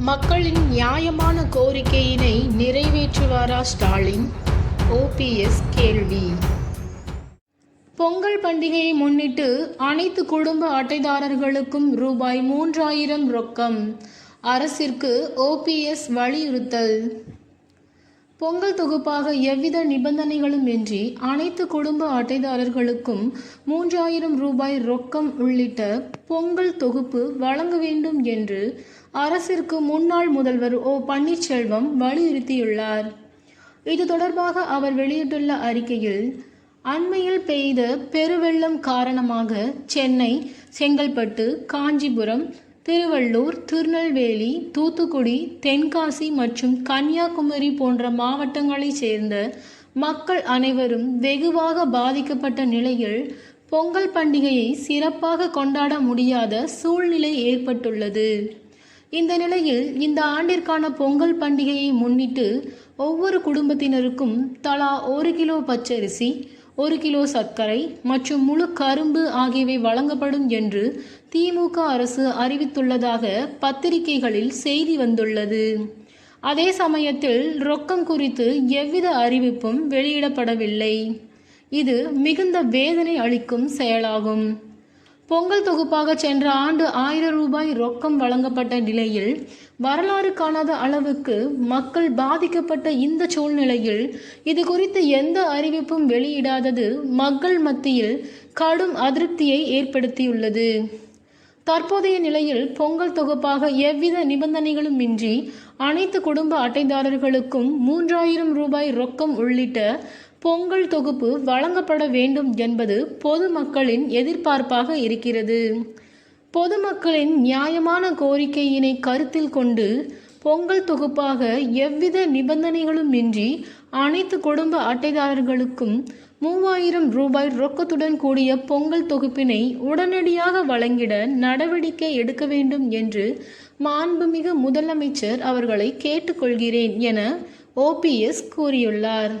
மக்களின் நியாயமான கோரிக்கையினை நிறைவேற்றுவாரா ஸ்டாலின்? ஓபிஎஸ் கேள்வி. பொங்கல் பண்டிகையை முன்னிட்டு அனைத்து குடும்ப அட்டைதாரர்களுக்கும் ரூபாய் மூன்றாயிரம் ரொக்கம். அரசிற்கு ஓபிஎஸ் வலியுறுத்தல். பொங்கல் தொகுப்பாக எவ்வித நிபந்தனைகளும் இன்றி அனைத்து குடும்ப அட்டைதாரர்களுக்கும் மூன்றாயிரம் ரூபாய் ரொக்கம் உள்ளிட்ட பொங்கல் தொகுப்பு வழங்க வேண்டும் என்று அரசிற்கு முன்னாள் முதல்வர் ஓ பன்னீர்செல்வம் வலியுறுத்தியுள்ளார். இது தொடர்பாக அவர் வெளியிட்டுள்ள அறிக்கையில் அண்மையில் பெய்த பெருவெள்ளம் காரணமாக சென்னை செங்கல்பட்டு காஞ்சிபுரம் திருவள்ளூர் திருநெல்வேலி தூத்துக்குடி தென்காசி மற்றும் கன்னியாகுமரி போன்ற மாவட்டங்களைச் சேர்ந்த மக்கள் அனைவரும் வெகுவாக பாதிக்கப்பட்ட நிலையில் பொங்கல் பண்டிகையை சிறப்பாக கொண்டாட முடியாத சூழ்நிலை ஏற்பட்டுள்ளது. இந்த நிலையில் இந்த ஆண்டிற்கான பொங்கல் பண்டிகையை முன்னிட்டு ஒவ்வொரு குடும்பத்தினருக்கும் தலா ஒரு கிலோ பச்சரிசி ஒரு கிலோ சர்க்கரை மற்றும் முழு கரும்பு ஆகியவை வழங்கப்படும் என்று திமுக அரசு அறிவித்துள்ளதாக பத்திரிகைகளில் செய்தி வந்துள்ளது. அதே சமயத்தில் ரொக்கம் குறித்து எவ்வித அறிவிப்பும் வெளியிடப்படவில்லை. இது மிகுந்த வேதனை அளிக்கும் செயலாகும். பொங்கல் தொகுப்பாக சென்ற ஆண்டு ஆயிரம் ரூபாய் ரொக்கம் வழங்கப்பட்ட நிலையில் வரலாறு காணாத அளவுக்கு மக்கள் பாதிக்கப்பட்ட இந்த சூழ்நிலையில் இது குறித்து எந்த அறிவிப்பும் வெளியிடாதது மக்கள் மத்தியில் கடும் அதிருப்தியை ஏற்படுத்தியுள்ளது. தற்போதைய நிலையில் பொங்கல் தொகுப்பாக எவ்வித நிபந்தனைகளும் இன்றி அனைத்து குடும்ப அட்டைதாரர்களுக்கும் மூன்றாயிரம் ரூபாய் ரொக்கம் உள்ளிட்ட பொங்கல் தொகுப்பு வழங்கப்பட வேண்டும் என்பது பொதுமக்களின் எதிர்பார்ப்பாக இருக்கிறது. பொதுமக்களின் நியாயமான கோரிக்கையினை கருத்தில் கொண்டு பொங்கல் தொகுப்பாக எவ்வித நிபந்தனைகளும் இன்றி அனைத்து குடும்ப அட்டைதாரர்களுக்கும் மூவாயிரம் ரூபாய் ரொக்கத்துடன் கூடிய பொங்கல் தொகுப்பினை உடனடியாக வழங்கிட நடவடிக்கை எடுக்க வேண்டும் என்று மாண்புமிகு முதலமைச்சர் அவர்களை கேட்டுக்கொள்கிறேன் என ஓபிஎஸ் கூறியுள்ளார்.